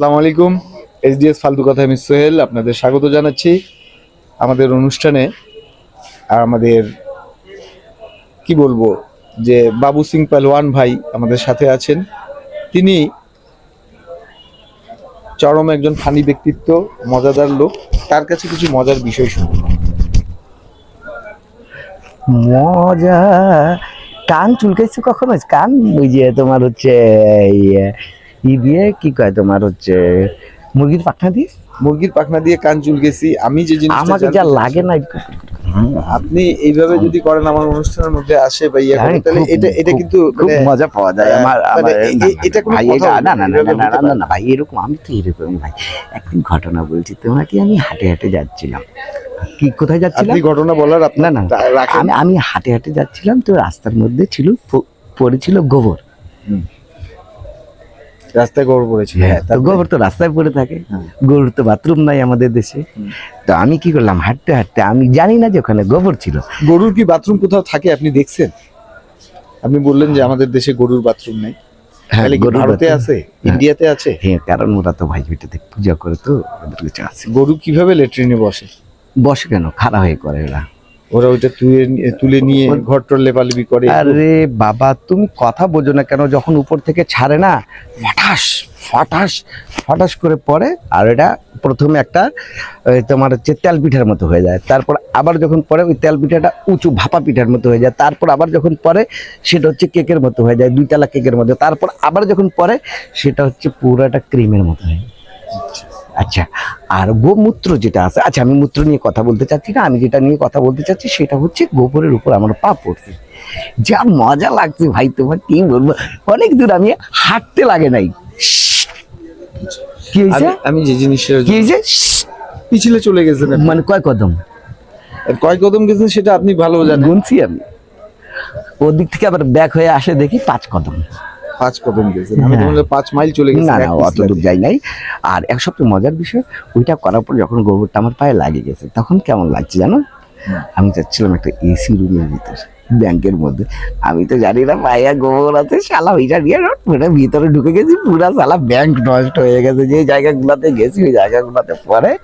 আসসালামু আলাইকুম। এসডিএস ফালতু কথা আমি সোহেল, আপনাদের স্বাগত জানাচ্ছি আমাদের অনুষ্ঠানে। আর আমাদের, কি বলব, যে বাবু সিং পালওয়ান ভাই আমাদের সাথে আছেন। তিনি চরম একজন ফানি ব্যক্তিত্ব, মজাদার লোক। তার কাছে কিছু মজার বিষয় শুনুন। মজা। কান চুলকাইছো কখনো? কান ওই যে তোমার হচ্ছে ই দিয়ে কি কয় তোমার হচ্ছে মুরগির পাখনা দিয়ে? মুরগির পাখনা দিয়ে কান চুলকেছি। আমি যে জিনিসটা আমাকে যা লাগে না আপনি এইভাবে যদি করেন আমার অনুষ্ঠানের মধ্যে আসে বা ইয়ে করে হ্যাঁ, তাহলে এটা এটা কিন্তু খুব মানে মজা পাওয়া যায়। আমার মানে না, এটা কোনো কথা না না, না না না, না, না, না, ভাই এরকম আমি তো এরকম ভাই একদিন ঘটনা বলছি তোমাকে আমি হাঁটে হাঁটে যাচ্ছিলাম। কি কোথায় যাচ্ছিলাম? আপনি ঘটনা বলার না আপনার না রা- আমি আমি হাঁটে হাঁটে যাচ্ছিলাম তো রাস্তার মধ্যে ছিল পড়েছিল গোবর। রাস্তায় গড় পড়েছিল হ্যাঁ তো গোবর তো রাস্তায় পড়ে থাকে। হ্যাঁ। গরুর তো বাথরুম নাই আমাদের দেশে। তো আমি কি করলাম? হাঁটতে হাঁটতে আমি জানি না যে ওখানে গোবর ছিল। গরুর কি বাথরুম কোথাও থাকে? আপনি দেখছেন? আপনি বললেন যে আমাদের দেশে গরুর বাথরুম নেই। হ্যাঁ, ভারতে আছে? ইন্ডিয়াতে আছে? হ্যাঁ কারণ ওরা তো ভাই পূজা করে তো ওদের কিছু আছে। গরু কীভাবে লেট্রিনে বসে? বসে কেন? খাড়া হয়ে করে ওরা। ওরা ওইটা তুলে নিয়ে- তুলে নিয়ে ঘর টর লেপালেপি করে আরে বাবা তুমি কথা বোঝো না কেন যখন উপর থেকে ছাড়ে না ফটাস ফটাস ফটাস করে পড়ে আর এটা প্রথমে একটা তোমার হচ্ছে তেল পিঠার মতো হয়ে যায় তারপর আবার যখন পরে ওই তেল পিঠাটা উঁচু ভাপা পিঠার মতো হয়ে যায় তারপর আবার যখন পরে সেটা হচ্ছে কেকের মতো হয়ে যায় দুইতলা কেকের মতো তারপর আবার যখন পরে সেটা হচ্ছে পুরো একটা ক্রিমের মতো হয়ে যায়। আচ্ছা আর গোমূত্র যেটা আছে আচ্ছা আমি মূত্র নিয়ে কথা বলতে চাচ্ছি না আমি যেটা নিয়ে কথা বলতে চাচ্ছি সেটা হচ্ছে গোবরের উপর আমার পা পড়ছে। যা মজা লাগছে ভাই তোমার কি বলব? অনেক দূর আমি হাঁটতে লাগে নাই। কি হয়েছে? আমি- যে জিনিসটা কি হয়েছে? পিছলে চলে আপনি। মানে কয় কদম? কয় কদম গেছেন সেটা আপনি ভালো জানেন। গুনছি আমি। ওদিক থেকে আবার ব্যাক হয়ে আসে দেখি পাঁচ কদম। পাঁচ কদম গেছেন। আমি তো হ্যাঁ। বললাম পাঁচ মাইল চলে গেছেন না না অত। দূর যাই নাই। আর এক সপ্তাহ মজার বিষয় ওইটা করার পর যখন গোবরটা আমার পায়ে লাগে গেছে তখন কেমন লাগছে জানো? আমি যাচ্ছিলাম একটা এসি রুমের ভিতর ব্যাংকের মধ্যে। আমি তো জানি না পায়ে গোবর আছে শালা ওইটা নিয়ে পুরো ভিতরে ঢুকে গেছি পুরো শালা ব্যাংক নষ্ট হয়ে গেছে। যে জায়গাগুলোতে গেছি ওই জায়গাগুলোতে পরে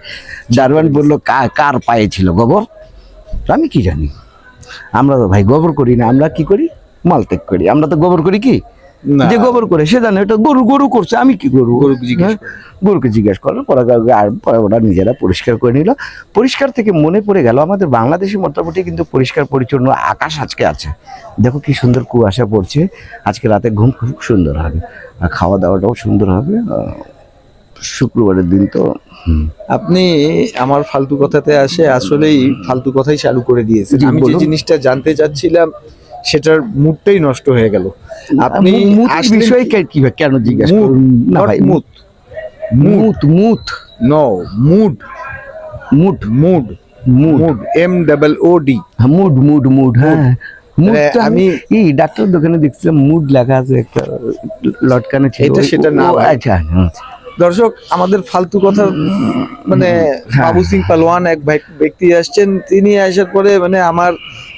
দারোয়ান বলল "কা- কার পায়ে ছিল গোবর? আমি কি জানি? আমরা তো ভাই গোবর করি না আমরা কি করি? মালত্যাগ করি। আমরা তো গোবর করি কি? যে গোবর করে সে জানে এটা গরু গরু করছে আমি কি গরু গরুকে জিজ্ঞেস হ্যাঁ, গরুকে জিজ্ঞেস করল পরে গা- আর পরে ওরা নিজেরা পরিষ্কার করে নিল। পরিষ্কার থেকে মনে পড়ে গেল আমাদের বাংলাদেশে মোটামুটি কিন্তু পরিষ্কার পরিচ্ছন্ন আকাশ আজকে আছে। দেখো কি সুন্দর কুয়াশা পড়ছে। আজকে রাতে ঘুম খুব সুন্দর হবে। আর খাওয়া দাওয়াটাও সুন্দর হবে। শুক্রবারের দিন তো আপনি আমার ফালতু কথাতে আসে আসলেই ফালতু কথাই চালু করে দিয়েছেন। আমি যে জিনিসটা জানতে চাচ্ছিলাম সেটার মুডটাই নষ্ট হয়ে গেল। আপনি বিষয়ে কে- কেন জিজ্ঞেস? না ভাই মুত মুত মুত no mood. Mood. Mood mood. M double O D mood mood mood হ্যাঁ। মুড আমি এই ডাক্তার দোকানে দেখছিলাম মুড লেখা আছে একটা লটকানে ছিল। এটা সেটা না। আচ্ছা হুম। দর্শক আমাদের ফালতু কথা মানে হ্যাঁ। বাবু সিং পালোয়ান এক ব্যক্তি আসছেন তিনি আসার পরে মানে আমার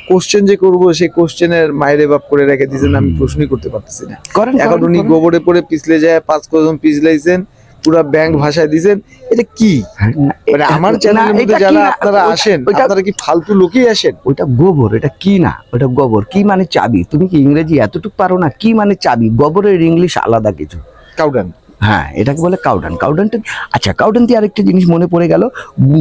কোশ্চেন যে করব সেই কোশ্চেনের মায়ের বাপ করে রেখে দিয়েছেন আমি প্রশ্নই করতে পারতেছি না। করেন এখন উনি গোবরে পরে পিছলে যায় পাঁচ কদম পিছলাইছেন পুরা ব্যাংক ভাষায় দিছেন এটা কি? হ্যাঁ, মানে আমার চ্যানেলের মধ্যে যারা আপনারা আসেন আপনারা কি ফালতু লোকই আসেন? ওইটা গোবর এটা কি না? ওটা গোবর কি মানে চাবি? তুমি কি ইংরেজি এতটুকু পারো না? কি মানে চাবি? গোবরের ইংলিশ আলাদা কিছু। কাউডান। হ্যাঁ এটাকে বলে কাউডান। কাউডানটা আচ্ছা কাউডান দিয়ে আরেকটা জিনিস মনে পড়ে গেল,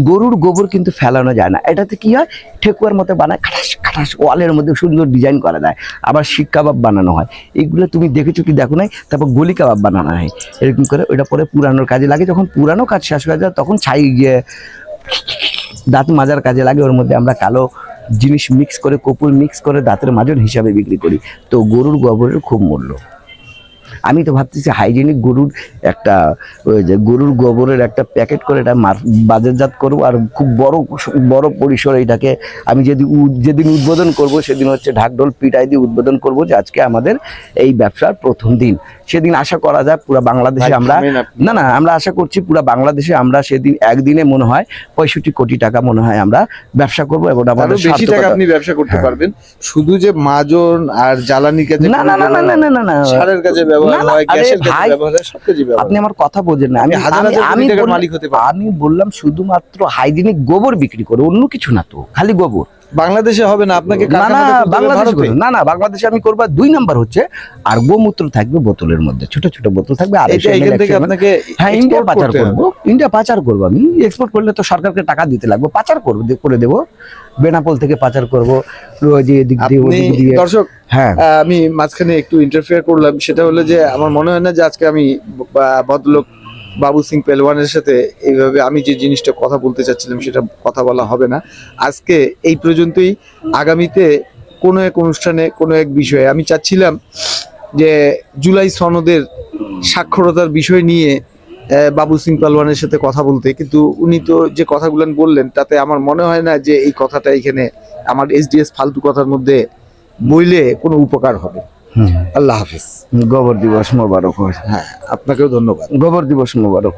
গরুর গোবর কিন্তু ফেলানো যায় না। এটাতে কি হয়? ঠেকুয়ার মতো বানায়, খাটাস খাটাস, ওয়ালের মধ্যে সুন্দর ডিজাইন করা যায়। আবার শিক কাবাব বানানো হয়। এইগুলো তুমি দেখেছ কি দেখো নাই? তারপর গলি কাবাব বানানো হয়। এরকম করে ওইটা পরে পুরানোর কাজে লাগে। যখন পুরানো কাজ শেষ হয়ে যায়, তখন ছাই গিয়ে দাঁত মাজার কাজে লাগে। ওর মধ্যে আমরা কালো জিনিস মিক্স করে, কপুর মিক্স করে দাঁতের মাজন হিসাবে বিক্রি করি। তো গরুর গোবরের খুব মূল্য। আমি তো ভাবতেছি হাইজেনিক গরুর একটা, ওই যে গরুর গোবরের একটা প্যাকেট করে এটা বাজারজাত করব। আর খুব বড় বড় পরিসরে এটাকে আমি যদি যেদিন উদ্বোধন করব, সেদিন হচ্ছে ঢাকঢোল পিটাই দিয়ে উদ্বোধন করব যে আজকে আমাদের এই ব্যবসার প্রথম দিন। সেদিন আশা করা যায় পুরো বাংলাদেশে আমরা না না আমরা আশা করছি পুরো বাংলাদেশে আমরা সেদিন একদিনে মনে হয় পঁয়ষট্টি কোটি টাকা মনে হয় আমরা ব্যবসা করব এবং আমাদের বেশি টাকা আপনি ব্যবসা করতে হ্যাঁ। পারবেন। শুধু যে মাজন আর জ্বালানি কাজে না না না না না না না সারের কাজে ব্যবহার হয় গ্যাসের কাজে ব্যবহার হয় সব কাজে ব্যবহার আপনি আমার কথা বোঝেন না। আমি আমি মালিক হতে পারি আমি বললাম শুধুমাত্র হাইজেনিক গোবর বিক্রি করে অন্য কিছু না তো খালি গোবর। বাংলাদেশে হবে না আপনাকে না না বাংলাদেশ ভারতে। না না বাংলাদেশে আমি করব দুই নাম্বার হচ্ছে আর গোমূত্র থাকবে বোতলের মধ্যে ছোট ছোট বোতল থাকবে আর এখান থেকে আপনাকে হ্যাঁ ইন্ডিয়া পাচার করব। ইন্ডিয়া পাচার করব আমি। এক্সপোর্ট করলে তো সরকারকে টাকা দিতে লাগবে পাচার করব করে দেবো। বেনাপোল থেকে পাচার করব ওই এদিক দিয়ে ওদিক দিয়ে। দর্শক হ্যাঁ। আমি মাঝখানে একটু ইন্টারফেয়ার করলাম সেটা হলো যে আমার মনে হয় না যে আজকে আমি ভদ্রলোক বাবু সিং পেলওয়ানের সাথে এইভাবে আমি যে জিনিসটা কথা বলতে চাচ্ছিলাম সেটা কথা বলা হবে না। আজকে এই পর্যন্তই। আগামীতে কোনো এক অনুষ্ঠানে, কোনো এক বিষয়ে। আমি চাচ্ছিলাম যে জুলাই সনদের সাক্ষরতার বিষয় নিয়ে বাবু সিং পালওয়ানের সাথে কথা বলতে। কিন্তু উনি তো যে কথাগুলো বললেন, তাতে আমার মনে হয় না যে এই কথাটা এখানে আমার এসডিএস ফালতু কথার মধ্যে বইলে কোনো উপকার হবে। আল্লাহ হাফিজ। গোবর দিবস মোবারক। হ্যাঁ আপনাকেও ধন্যবাদ। গোবর দিবস মোবারক।